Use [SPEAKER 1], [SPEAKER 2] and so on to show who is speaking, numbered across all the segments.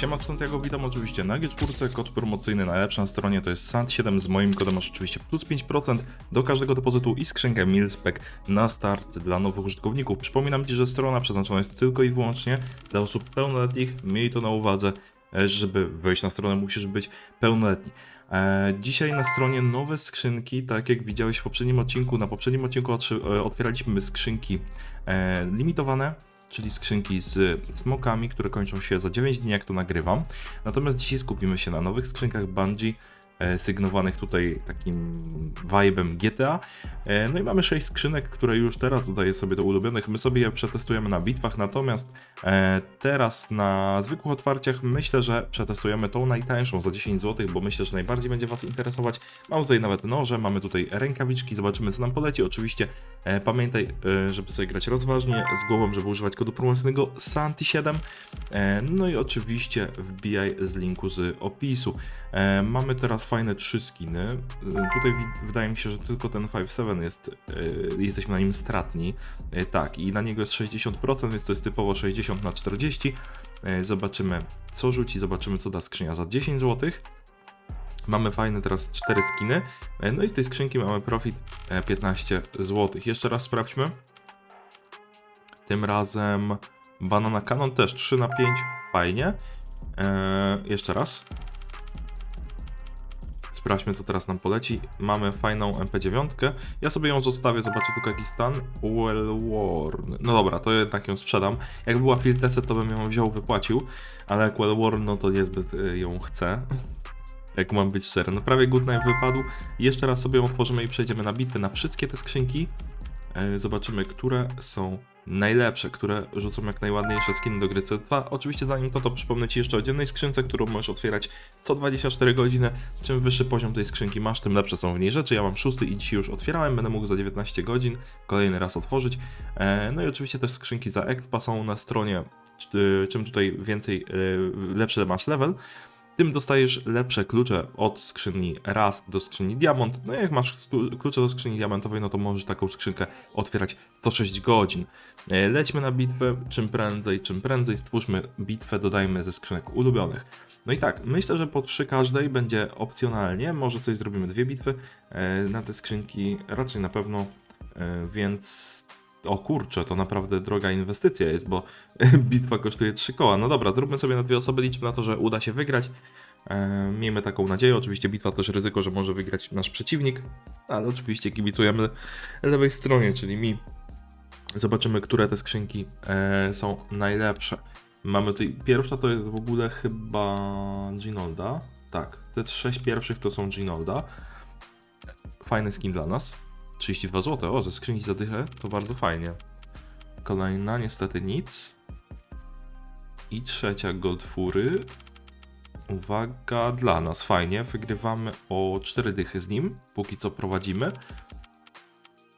[SPEAKER 1] Siema, Santiago, witam oczywiście na G4, kod promocyjny najlepszy na stronie to jest SANT7, z moim kodem masz oczywiście plus 5% do każdego depozytu i skrzynkę Milspec na start dla nowych użytkowników. Przypominam Ci, że strona przeznaczona jest tylko i wyłącznie dla osób pełnoletnich, miej to na uwadze, e, żeby wejść na stronę musisz być pełnoletni. E, Dzisiaj na stronie nowe skrzynki, tak jak widziałeś w poprzednim odcinku. Na poprzednim odcinku e, otwieraliśmy skrzynki limitowane, czyli skrzynki z smokami, które kończą się za 9 dni, jak to nagrywam. Natomiast dzisiaj skupimy się na nowych skrzynkach Bungie, sygnowanych tutaj takim vibem GTA. E, No i mamy 6 skrzynek, które już teraz dodaję sobie do ulubionych. My sobie je przetestujemy na bitwach, natomiast e, teraz na zwykłych otwarciach myślę, że przetestujemy tą najtańszą za 10 zł, bo myślę, że najbardziej będzie Was interesować. Mamy tutaj nawet noże, mamy tutaj rękawiczki, zobaczymy co nam poleci. Oczywiście e, pamiętaj, e, żeby sobie grać rozważnie, z głową, żeby używać kodu promocyjnego SANTI7. E, no i oczywiście wbijaj z linku z opisu. E, mamy teraz fajne trzy skiny. E, tutaj wydaje mi się, że tylko ten 5.7 jest, e, jesteśmy na nim stratni. E, tak, i na niego jest 60%, więc to jest typowo 60 na 40. E, zobaczymy co rzuci, zobaczymy co da skrzynia za 10 zł. Mamy fajne teraz 4 skiny. No i z tej skrzynki mamy profit e, 15 zł. Jeszcze raz sprawdźmy. Tym razem Banana Cannon też 3 na 5. Fajnie. Jeszcze raz. Sprawdźmy, co teraz nam poleci. Mamy fajną MP9. Ja sobie ją zostawię, zobaczę tylko jaki stan. Well worn. No dobra, to jednak ją sprzedam. Jakby była tested, to bym ją wziął, wypłacił. Ale jak well worn, no to niezbyt y, ją chcę. Jak mam być szczery. No prawie good night wypadł. Jeszcze raz sobie ją otworzymy i przejdziemy na bitwy na wszystkie te skrzynki. E, Zobaczymy, które są najlepsze, które rzucą jak najładniejsze skiny do gry C2. Oczywiście zanim to, to przypomnę Ci jeszcze o dziennej skrzynce, którą możesz otwierać co 24 godziny. Czym wyższy poziom tej skrzynki masz, tym lepsze są w niej rzeczy. Ja mam szósty i dzisiaj już otwierałem, będę mógł za 19 godzin kolejny raz otworzyć. E, No i oczywiście też skrzynki za expa są na stronie. Czy- Czym tutaj więcej, e, lepszy masz level, tym dostajesz lepsze klucze od skrzyni Rust do skrzyni Diamond. No i jak masz klucze do skrzyni diamentowej, no to możesz taką skrzynkę otwierać co 6 godzin. E, Lećmy na bitwę, czym prędzej, czym prędzej stwórzmy bitwę, dodajmy ze skrzynek ulubionych. No i tak, myślę, że po trzy każdej będzie opcjonalnie, może coś zrobimy dwie bitwy e, na te skrzynki, raczej na pewno, e, więc o kurczę, to naprawdę droga inwestycja jest, bo bitwa kosztuje 3 koła. No dobra, zróbmy sobie na dwie osoby, liczmy na to, że uda się wygrać. E, miejmy taką nadzieję. Oczywiście bitwa też ryzyko, że może wygrać nasz przeciwnik, ale oczywiście kibicujemy lewej stronie, czyli mi. Zobaczymy, które te skrzynki e, są najlepsze. Mamy tutaj, pierwsza to jest w ogóle chyba Ginolda. Tak, te sześć pierwszych to są Ginolda. Fajny skin dla nas. 32 zł, o, ze skrzynki za dychę, to bardzo fajnie. Kolejna, niestety nic. I trzecia Goldfury. Uwaga, dla nas fajnie. Wygrywamy o 4 dychy z nim, póki co prowadzimy.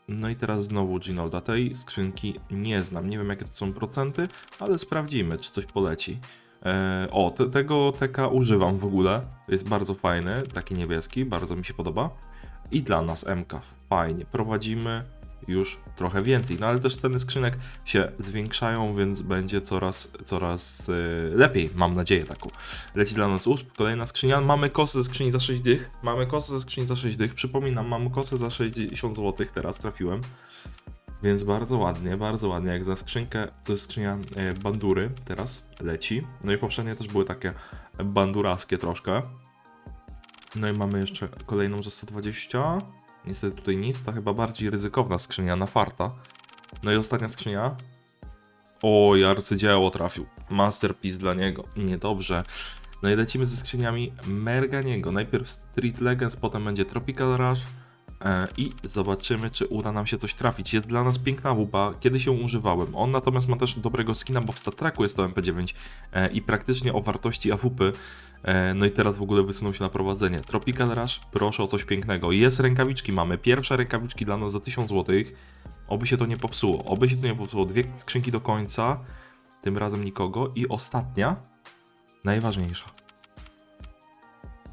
[SPEAKER 1] No i teraz znowu Ginolda. Tej skrzynki nie znam. Nie wiem jakie to są procenty, ale sprawdzimy, czy coś poleci. E, o, te, tego TK używam w ogóle. Jest bardzo fajny, taki niebieski, bardzo mi się podoba. I dla nas MK. Fajnie. Prowadzimy już trochę więcej. No ale też ceny skrzynek się zwiększają, więc będzie coraz, coraz yy, lepiej. Mam nadzieję taką. Leci dla nas USP, kolejna skrzynia. Mamy kosę ze skrzyni za 6 dych. Mamy kosę ze skrzyni za 6 dych. Przypominam, mam kosę za 60 zł. Teraz trafiłem. Więc bardzo ładnie, bardzo ładnie. Jak za skrzynkę, to jest skrzynia e, bandury teraz leci. No i poprzednie też były takie banduraskie troszkę. No i mamy jeszcze kolejną za 120. Niestety tutaj nic, to chyba bardziej ryzykowna skrzynia na farta. No i ostatnia skrzynia. O, arcydzieło trafił. Masterpiece dla niego. Niedobrze. No i lecimy ze skrzyniami Merganiego. Najpierw Street Legends, potem będzie Tropical Rush. E, I zobaczymy, czy uda nam się coś trafić. Jest dla nas piękna wupa, kiedy się używałem. On natomiast ma też dobrego skina, bo w StatTracku jest to MP9 e, i praktycznie o wartości AWP. E, No i teraz w ogóle wysunął się na prowadzenie. Tropical Rush, proszę o coś pięknego. Jest rękawiczki, mamy pierwsze rękawiczki dla nas za 1000 zł. Oby się to nie popsuło, oby się to nie popsuło. Dwie skrzynki do końca, tym razem nikogo. I ostatnia, najważniejsza.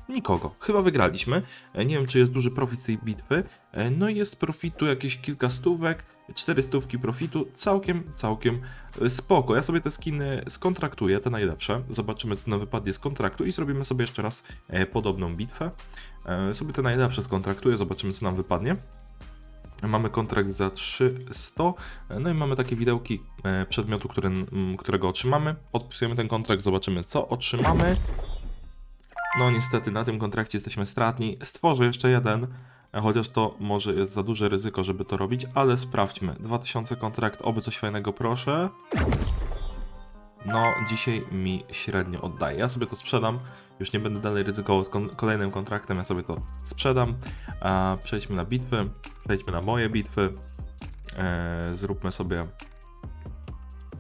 [SPEAKER 1] Nikogo. Chyba wygraliśmy. E, Nie wiem, czy jest duży profit z tej bitwy. E, No jest profitu jakieś kilka stówek. 400 profitu, całkiem, całkiem e, spoko. Ja sobie te skiny skontraktuję, te najlepsze. Zobaczymy, co nam wypadnie z kontraktu i zrobimy sobie jeszcze raz podobną bitwę. Sobie te najlepsze skontraktuję, zobaczymy, co nam wypadnie. Mamy kontrakt za 300, no i mamy takie widełki przedmiotu, który, którego otrzymamy. Podpisujemy ten kontrakt, zobaczymy co otrzymamy. No niestety na tym kontrakcie jesteśmy stratni. Stworzę jeszcze jeden, chociaż to może jest za duże ryzyko, żeby to robić, ale sprawdźmy. 2000 kontrakt, oby coś fajnego proszę. No, dzisiaj mi średnio oddaje. Ja sobie to sprzedam. Już nie będę dalej ryzykował kolejnym kontraktem, ja sobie to sprzedam. Przejdźmy na bitwy. Przejdźmy na moje bitwy. E, zróbmy sobie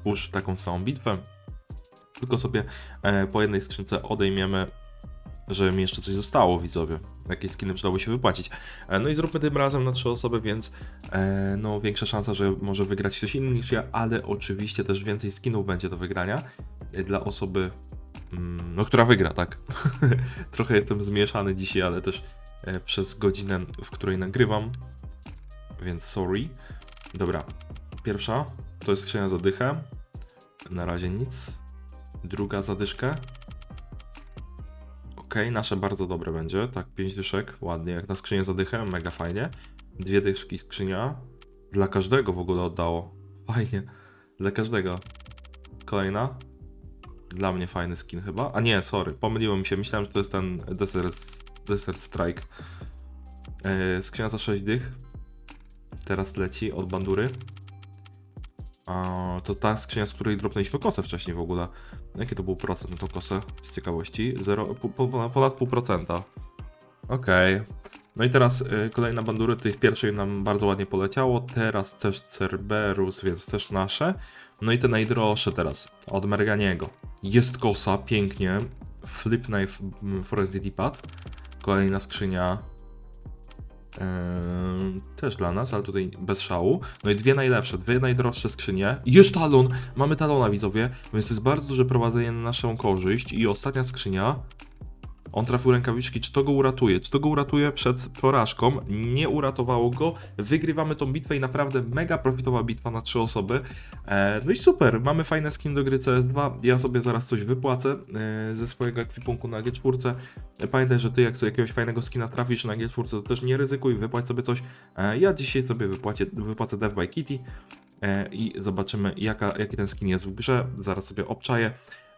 [SPEAKER 1] już taką samą bitwę. Tylko sobie e, po jednej skrzynce odejmiemy, żeby mi jeszcze coś zostało, widzowie. Jakieś skiny przydałoby się wypłacić. E, no i zróbmy tym razem na trzy osoby, więc e, no większa szansa, że może wygrać ktoś inny niż ja, ale oczywiście też więcej skinów będzie do wygrania e, dla osoby, mm, no która wygra, tak? Trochę jestem zmieszany dzisiaj, ale też e, przez godzinę, w której nagrywam, więc sorry. Dobra, pierwsza to jest skrzynia za dychę. Na razie nic. Druga zadyszkę. Okej, nasze bardzo dobre będzie. Tak, 5 dyszek, ładnie, jak na skrzynię za dychę, mega fajnie. Dwie dyszki skrzynia. Dla każdego w ogóle oddało. Fajnie. Dla każdego. Kolejna. Dla mnie fajny skin chyba. A nie, sorry, pomyliło mi się. Myślałem, że to jest ten Desert, Desert Strike. Yy, skrzynia za 6 dych. Teraz leci od bandury. To ta skrzynia, z której dropnęliśmy kosę wcześniej w ogóle. Jaki to był procent na tą kosę? Z ciekawości. Zero, po, po, ponad pół procenta. Okej. No i teraz y, kolejna bandury, w pierwszej nam bardzo ładnie poleciało, teraz też Cerberus, więc też nasze. No i te najdroższe teraz, od Merganiego. Jest kosa, pięknie. Flip Knife mm, Forest DD Pad. Kolejna skrzynia. Też dla nas, ale tutaj bez szału. No i dwie najlepsze, dwie najdroższe skrzynie. Jest talon! Mamy talona, widzowie, więc jest bardzo duże prowadzenie na naszą korzyść. I ostatnia skrzynia. On trafił rękawiczki, czy to go uratuje? Czy to go uratuje przed porażką? Nie uratowało go. Wygrywamy tą bitwę i naprawdę mega profitowa bitwa na trzy osoby. E, no i super, mamy fajne skin do gry CS2. Ja sobie zaraz coś wypłacę e, ze swojego ekwipunku na G4. E, Pamiętaj, że ty jak jakiegoś fajnego skina trafisz na G4, to też nie ryzykuj, wypłać sobie coś. E, ja dzisiaj sobie wypłacię, wypłacę Dev by Kitty i zobaczymy jaka, jaki ten skin jest w grze. Zaraz sobie obczaję.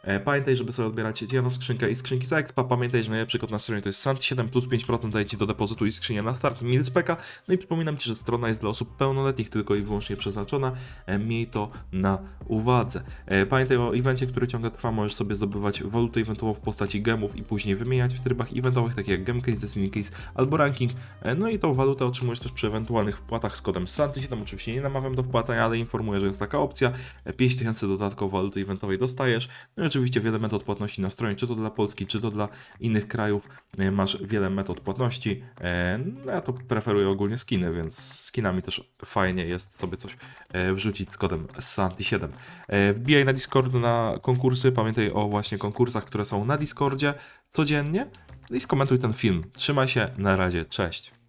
[SPEAKER 1] E, Pamiętaj, żeby sobie odbierać jedną skrzynkę i skrzynki z Expa. Pamiętaj, że najlepszy kod na stronie to jest SANT7 plus 5% daje Ci do depozytu i skrzynia na start Milspeka. No i przypominam Ci, że strona jest dla osób pełnoletnich tylko i wyłącznie przeznaczona. E, Miej to na uwadze. E, Pamiętaj o evencie, który ciągle trwa. Możesz sobie zdobywać walutę eventową w postaci gemów i później wymieniać w trybach eventowych, takich jak Gemcase, Destiny Case albo Ranking. No i tą walutę otrzymujesz też przy ewentualnych wpłatach z kodem SANT7. Oczywiście nie namawiam do wpłacania, ale informuję, że jest taka opcja. E, 5000 dodatkowo waluty eventowej dostajesz. No oczywiście wiele metod płatności na stronie, czy to dla Polski, czy to dla innych krajów. E, Masz wiele metod płatności. E, No ja to preferuję ogólnie skiny, więc skinami też fajnie jest sobie coś e, wrzucić z kodem SANTI7. E, Wbijaj na Discord na konkursy. Pamiętaj o właśnie konkursach, które są na Discordzie codziennie. I skomentuj ten film. Trzymaj się, na razie, cześć.